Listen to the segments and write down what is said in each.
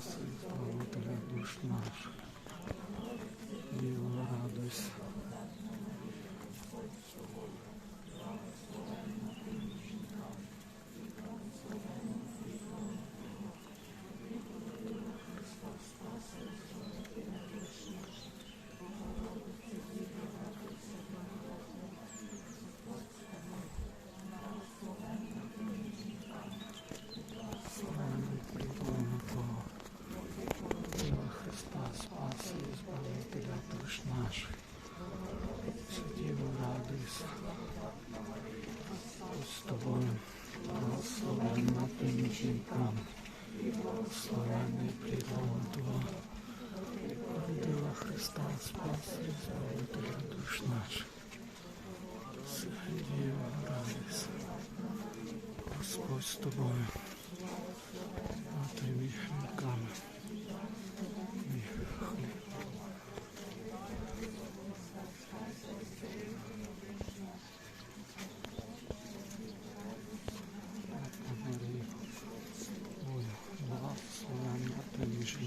Спаси, Избавителя душ наших. Діво, радуйся. Благословенний плідом Твого. Діва Христа, Спаси, Избавителя душ наших. Діво, радуйся. Господь з тобою, ти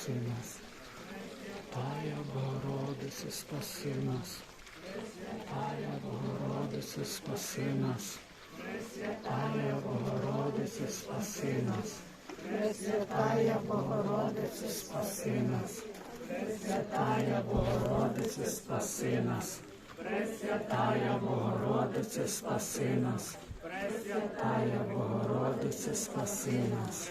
спаси нас. Тая Богородице, спаси нас. Тая Богородице, спаси нас. Тая Богородице, спаси нас. Пресвятая Богородице, Спаси нас. Святая Богородице, спаси нас. Пресвятая Богородице, спаси нас. Пресвятая Богородице, спаси нас.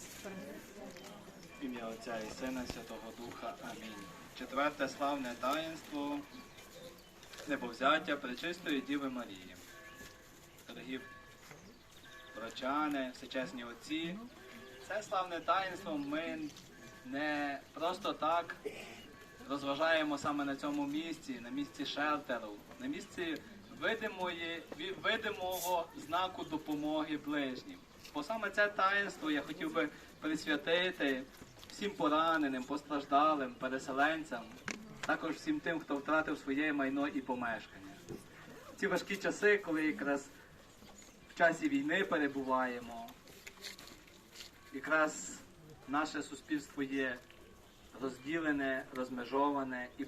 Ім'я Отця і Сина Святого Духа. Амінь. Четверте славне таїнство небовзяття Пречистої Діви Марії. Дорогі прочани, всечесні отці, це славне таїнство ми не просто так розважаємо саме на цьому місці, на місці шелтеру, на місці видимої, видимого знаку допомоги ближнім. Бо саме це таїнство я хотів би присвятити всім пораненим, постраждалим, переселенцям, також всім тим, хто втратив своє майно і помешкання. Ці важкі часи, коли якраз в часі війни перебуваємо, якраз наше суспільство є розділене, розмежоване і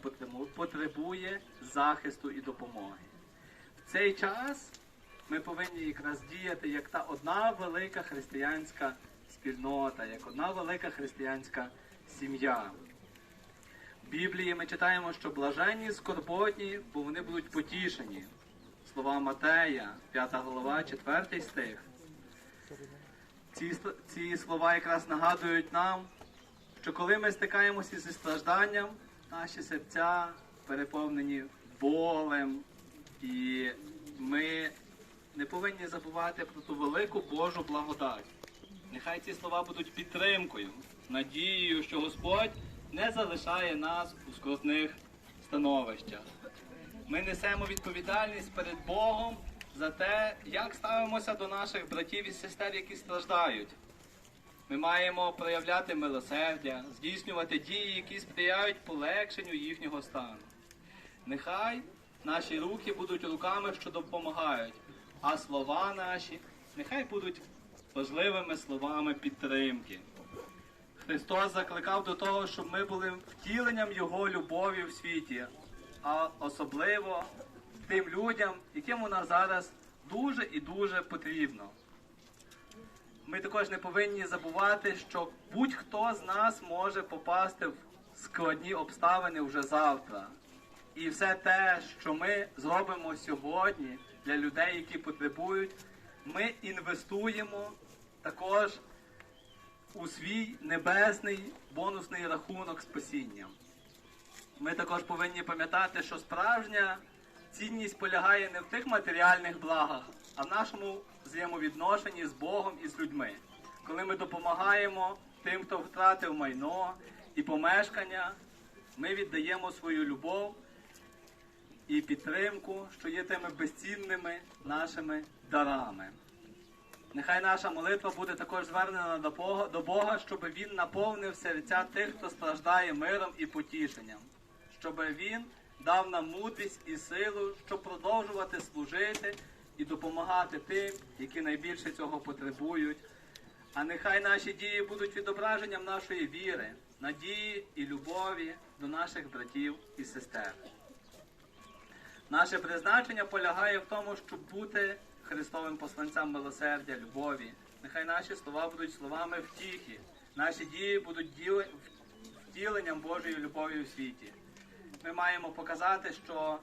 потребує захисту і допомоги. В цей час ми повинні якраз діяти як та одна велика християнська спільнота, як одна велика християнська сім'я. В Біблії ми читаємо, що блаженні скорботні, бо вони будуть потішені. Слова Матея, 5 глава, 4 стих. Ці, ці слова якраз нагадують нам, що коли ми стикаємося зі стражданням, наші серця переповнені болем, і ми не повинні забувати про ту велику Божу благодать. Нехай ці слова будуть підтримкою, надією, що Господь не залишає нас у скрутних становищах. Ми несемо відповідальність перед Богом за те, як ставимося до наших братів і сестер, які страждають. Ми маємо проявляти милосердя, здійснювати дії, які сприяють полегшенню їхнього стану. Нехай наші руки будуть руками, що допомагають, а слова наші нехай будуть важливими словами підтримки. Христос закликав до того, щоб ми були втіленням Його любові в світі, а особливо тим людям, яким вона зараз дуже і дуже потрібна. Ми ми також не повинні забувати, що будь-хто з нас може попасти в складні обставини вже завтра. І все те, що ми зробимо сьогодні для людей, які потребують, ми інвестуємо також у свій небесний бонусний рахунок спасіння. Ми також повинні пам'ятати, що справжня цінність полягає не в тих матеріальних благах, а в нашому взаємовідношенні з Богом і з людьми. Коли ми допомагаємо тим, хто втратив майно і помешкання, ми віддаємо свою любов і підтримку, що є тими безцінними нашими дарами. Нехай наша молитва буде також звернена до Бога, до Бога, щоб Він наповнив серця тих, хто страждає миром і потішенням, щоб Він дав нам мудрість і силу, щоб продовжувати служити і допомагати тим, які найбільше цього потребують. А нехай наші дії будуть відображенням нашої віри, надії і любові до наших братів і сестер. Наше призначення полягає в тому, щоб бути Христовим посланцем милосердя, любові. Нехай наші слова будуть словами втіхи, наші дії будуть діли- втіленням Божої любові у світі. Ми маємо показати, що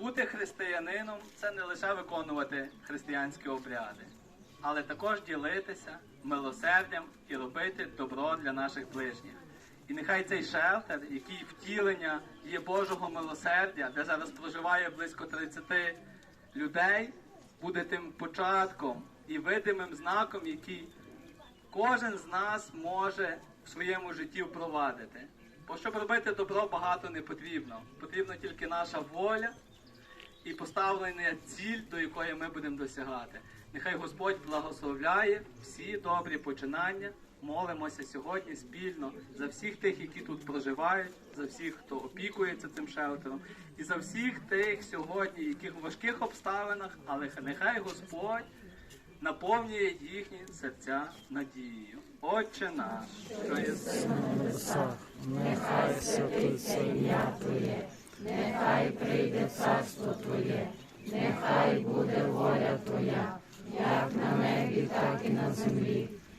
бути християнином це не лише виконувати християнські обряди, але також ділитися милосердям і робити добро для наших ближніх. І нехай цей шелтер, який втілення є Божого милосердя, де зараз проживає близько 30 людей, буде тим початком і видимим знаком, який кожен з нас може в своєму житті впровадити. Бо щоб робити добро, багато не потрібно. Потрібна тільки наша воля і поставлення ціль, до якої ми будемо досягати. Нехай Господь благословляє всі добрі починання. Молимося сьогодні спільно за всіх тих, які тут проживають, за всіх, хто опікується цим шелтером, і за всіх тих сьогодні, яких в важких обставинах, але нехай Господь наповнює їхні серця надією. Отче наш, що на небесах, нехай святиться ім'я Твоє, нехай прийде царство Твоє, нехай буде воля Твоя, як на небі, так і на землі.